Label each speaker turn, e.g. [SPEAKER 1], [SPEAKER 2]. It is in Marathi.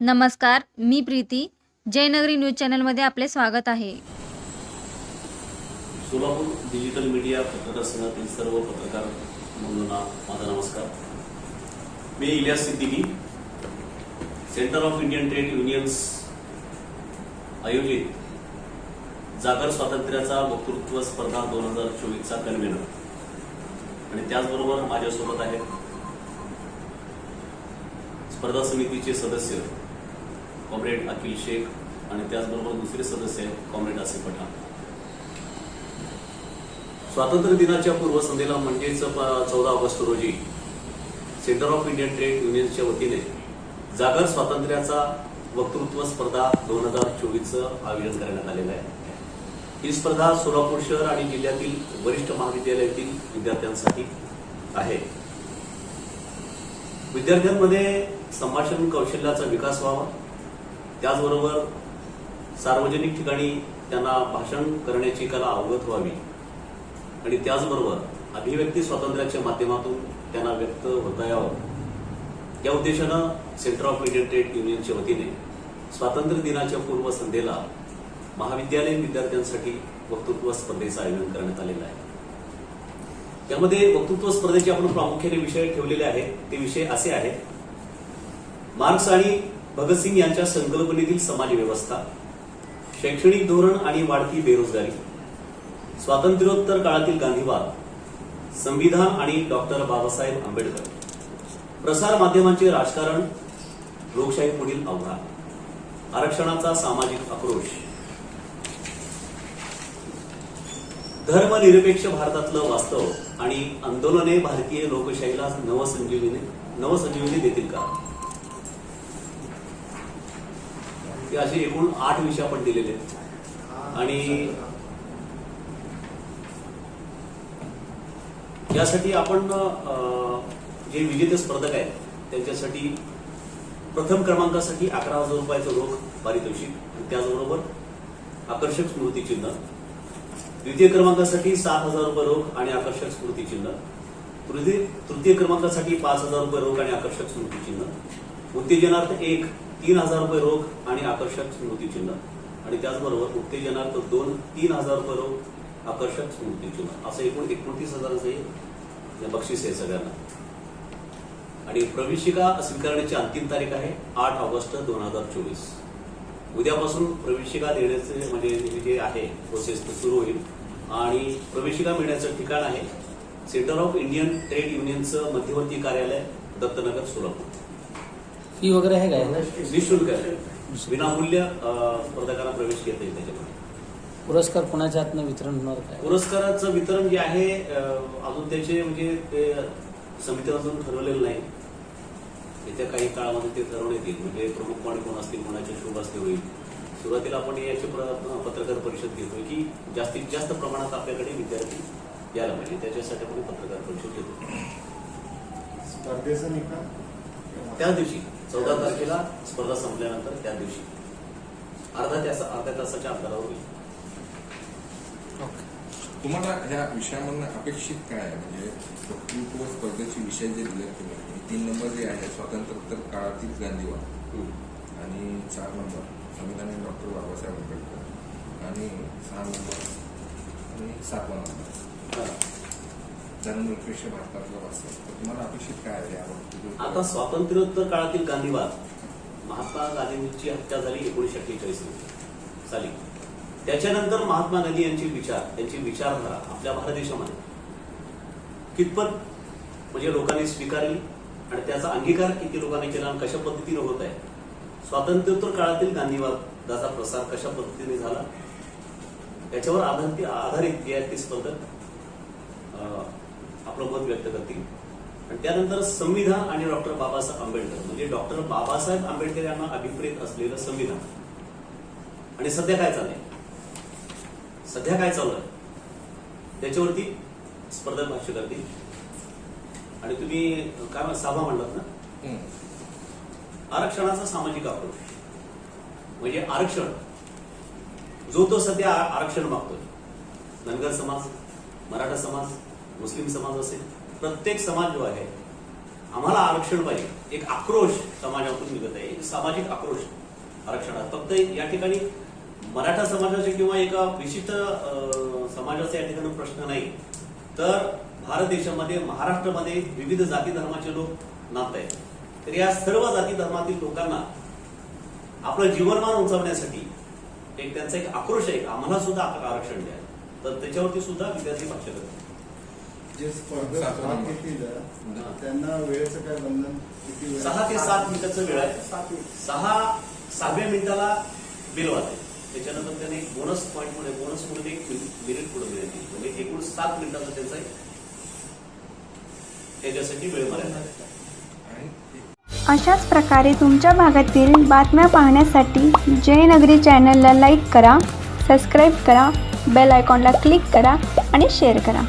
[SPEAKER 1] नमस्कार मी प्रीती. जयनगरी न्यूज चॅनलमध्ये आपले स्वागत आहे.
[SPEAKER 2] सोलापूर डिजिटल मीडिया पत्रकार संघातील सर्व पत्रकार बंधूंना माझा नमस्कार. मी Ilyas Siddiqui Centre of Indian Trade Unions आयोजित जागर स्वातंत्र्याचा वक्तृत्व स्पर्धा दोन हजार चोवीसचा कन्व्हेनर. आणि त्याचबरोबर माझ्यासोबत आहेत स्पर्धा समितीचे सदस्य कॉम्रेड अखिल शेख आणि त्याचबरोबर दुसरे सदस्य आहेत कॉम्रेड आसिफ पठाण. स्वातंत्र्य दिनाच्या पूर्वसंध्येला म्हणजेच चौदा ऑगस्ट रोजी सेंटर ऑफ इंडियन ट्रेड युनियनच्या वतीने जागर स्वातंत्र्याचा वक्तृत्व स्पर्धा दोन हजार चोवीसचं आयोजन करण्यात आलेलं आहे. ही स्पर्धा सोलापूर शहर आणि जिल्ह्यातील वरिष्ठ महाविद्यालयातील विद्यार्थ्यांसाठी आहे. विद्यार्थ्यांमध्ये संभाषण कौशल्याचा विकास व्हावा. त्याचबरोबर सार्वजनिक ठिकाणी त्यांना भाषण करण्याची कला अवगत व्हावी. आणि त्याचबरोबर अभिव्यक्ती स्वातंत्र्याच्या माध्यमातून त्यांना व्यक्त होता यावं. या उद्देशानं सेंटर ऑफ इंडियन ट्रेड युनियनच्या वतीने स्वातंत्र्य दिनाच्या पूर्वसंध्येला महाविद्यालयीन विद्यार्थ्यांसाठी वक्तृत्व स्पर्धेचं आयोजन करण्यात आलेलं आहे. त्यामध्ये वक्तृत्व स्पर्धेचे आपण प्रामुख्याने विषय ठेवलेले आहेत. ते विषय असे आहेत मार्क्स आणि भगतसिंग यांच्या संकल्पनेतील समाज व्यवस्था शैक्षणिक धोरण आणि वाढती बेरोजगारी स्वातंत्र्योत्तर काळातील गांधीवाद संविधान आणि डॉक्टर बाबासाहेब आंबेडकर. प्रसार माध्यमांचे राजकारण लोकशाही पुढील आव्हान आरक्षणाचा सामाजिक आक्रोश. धर्मनिरपेक्ष भारतातलं वास्तव आणि आंदोलने भारतीय लोकशाहीला नवसंजीवनी नवसंजीवनी देतील का? हे असे एकूण आठ विषय आपण दिलेले आहेत. आणि यासाठी आपण जे विजेते स्पर्धक आहेत त्यांच्यासाठी प्रथम क्रमांकासाठी अकरा हजार रुपयाचं रोख पारितोषिक त्याचबरोबर आकर्षक स्मृतिचिन्ह द्वितीय क्रमांकासाठी सात हजार रुपये रोख आणि आकर्षक स्मृतिचिन्ह तृतीय तृतीय क्रमांकासाठी पाच हजार रुपये रोख आणि आकर्षक स्मृतिचिन्ह उत्तेजनार्थ एक तीन हजार रुपये रोख आणि आकर्षक स्मृतिचिन्ह आणि त्याचबरोबर उत्तेजनार्थ दोन तीन हजार रुपये रोख आकर्षक स्मृतिचिन्ह असं एकूण एकोणतीस हजाराचं बक्षीस आहे सगळ्यांना. आणि प्रवेशिका स्वीकारण्याची अंतिम तारीख आहे आठ ऑगस्ट दोन हजार चोवीस. उद्यापासून प्रवेशिका देण्याचे म्हणजे जे आहे प्रोसेस ते सुरू होईल. आणि प्रवेशिका मिळण्याचं ठिकाण आहे सेंटर ऑफ इंडियन ट्रेड युनियनचं मध्यवर्ती कार्यालय दत्तनगर सोलापूर.
[SPEAKER 3] फी वगैरे आहे काय?
[SPEAKER 2] निशुल्क आहे. विनामूल्य स्पर्धकांना प्रवेश घेता येईल त्याच्यामध्ये.
[SPEAKER 3] पुरस्कार कोणाच्या हातनं वितरण होणार काय?
[SPEAKER 2] पुरस्काराचं वितरण जे आहे अजून त्याचे म्हणजे ते समितीनं अजून ठरवलेलं नाही. येत्या काही काळामध्ये ते ठरवण्यात येईल म्हणजे प्रमुख पाणी कोण असतील कोणाचे शुभ असते होईल. सुरुवातीला आपण याची प्र- पत्रकार परिषद घेतोय की जास्तीत जास्त प्रमाणात आपल्याकडे विद्यार्थी यायला पाहिजे. त्याच्यासाठी आपण पत्रकार परिषद घेतो
[SPEAKER 4] स्पर्धेचा निकाल?
[SPEAKER 2] त्याच दिवशी. चौदा तारखेला स्पर्धा संपल्यानंतर त्या दिवशी. अर्धा तास अर्ध्या तासाच्या अंतरावर होईल.
[SPEAKER 5] तुम्हाला ह्या विषयामधून अपेक्षित काय आहे? म्हणजे वक्तृत्व स्पर्धेचे विषय जे दिले तुम्ही हे तीन नंबर जे आहे स्वातंत्र्योत्तर काळातील गांधीवाद. आणि चार नंबर संविधान डॉक्टर बाबासाहेब आंबेडकर. आणि सहा नंबर आणि सातवा नंबर. धर्मनिरपेक्ष भारतातलं वास्तव तर तुम्हाला अपेक्षित काय आहे
[SPEAKER 2] आता स्वातंत्र्योत्तर काळातील गांधीवाद महात्मा गांधींची हत्या झाली एकोणीशे अठ्ठेचाळीस साली. त्याच्यानंतर महात्मा गांधी यांचे विचार त्यांची विचारधारा आपल्या भारत देशामध्ये कितपत म्हणजे लोकांनी स्वीकारली आणि त्याचा अंगीकार किती लोकांनी केला आणि कशा पद्धतीने होत आहे? स्वातंत्र्योत्तर काळातील गांधीवादाचा प्रसार कशा पद्धतीने झाला? याच्यावर आधारित आधारित जी आहे ती स्पर्धक आपलं मत व्यक्त करतील. आणि त्यानंतर संविधान आणि डॉक्टर बाबासाहेब आंबेडकर म्हणजे डॉक्टर बाबासाहेब आंबेडकर यांना अभिप्रेत असलेलं संविधान. आणि सध्या काय चाललंय? सध्या काय चालू आहे त्याच्यावरती स्पर्धक भाष्य करतील. आणि तुम्ही काय साभा म्हणलात ना. आरक्षणाचा सामाजिक आक्रोश. म्हणजे आरक्षण. जो तो सध्या आरक्षण मागतोय. धनगर समाज मराठा समाज मुस्लिम समाज असेल प्रत्येक समाज जो आहे आम्हाला आरक्षण पाहिजे. एक आक्रोश समाजातून निघत आहे. एक सामाजिक आक्रोश आरक्षणात. फक्त या ठिकाणी मराठा समाजाचे किंवा एका विशिष्ट अं, समाजाचा या ठिकाणी प्रश्न नाही. तर भारत देशामध्ये महाराष्ट्रामध्ये विविध जाती धर्माचे लोक नात आहेत. तर या सर्व जाती धर्मातील लोकांना आपलं जीवनमान उंचावण्यासाठी एक त्यांचा एक आक्रोश आहे. आम्हाला सुद्धा आरक्षण द्या. तर त्याच्यावरती सुद्धा विद्यार्थी भाष्य करतात.
[SPEAKER 4] जे स्पर्धक भाग. घेतील त्यांना वेळेचं काय बंधन? किती वेळ?
[SPEAKER 2] सहा ते सात मिनिटाचं वेळ आहे. सहा सहाव्या मिनिटाला बिल वाजाय त्याच्यानंतर त्याने एक बोनस पॉईंट पुढे बोनस म्हणून एक मिनिट पुढे म्हणजे एकूण सात मिनिटाचा त्यांचा त्याच्यासाठी वेळ मर्यादा
[SPEAKER 6] अशाच प्रकारे तुमच्या भागातील बातम्या पाहण्यासाठी जयनगरी चॅनलला लाईक करा सबस्क्राईब करा बेल आयकॉनला क्लिक करा आणि शेअर करा.